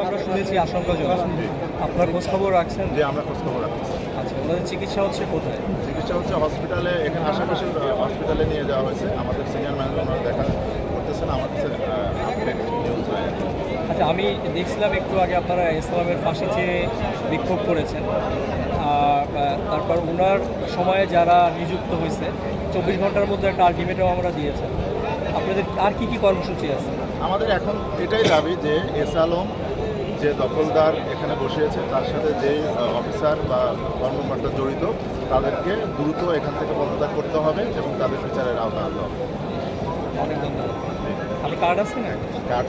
আমরা শুনেছি আশঙ্কাজনক। আপনার খোঁজ রাখছেন? যে আমরা খোঁজ খবর আচ্ছা ওনাদের চিকিৎসা হচ্ছে কোথায়? চিকিৎসা হচ্ছে হসপিটালে এখানে আশেপাশে হসপিটালে নিয়ে যাওয়া হয়েছে। আমাদের সিনিয়র ম্যানেজার ওনারা দেখা করতেছেন আমাদের আচ্ছা আমি দেখছিলাম একটু আগে আপনারা ইসলামের ফাঁসি চেয়ে বিক্ষোভ করেছেন। তারপর ওনার সময়ে যারা নিযুক্ত হয়েছে চব্বিশ ঘণ্টার মধ্যে একটা আলটিমেটাম আমরা দিয়েছেন। আপনাদের আর কি কি কর্মসূচি আছে? আমাদের এখন এটাই দাবি যে এস আলম যে দখলদার এখানে বসিয়েছে তার সাথে যে অফিসার বা কর্মকর্তা জড়িত তাদেরকে দ্রুত এখান থেকে পদত্যাগ করতে হবে এবং তাদের বিচারের আওতা আনতে হবে। অনেক ধন্যবাদ। আপনি কার্ড আছে না? কার্ড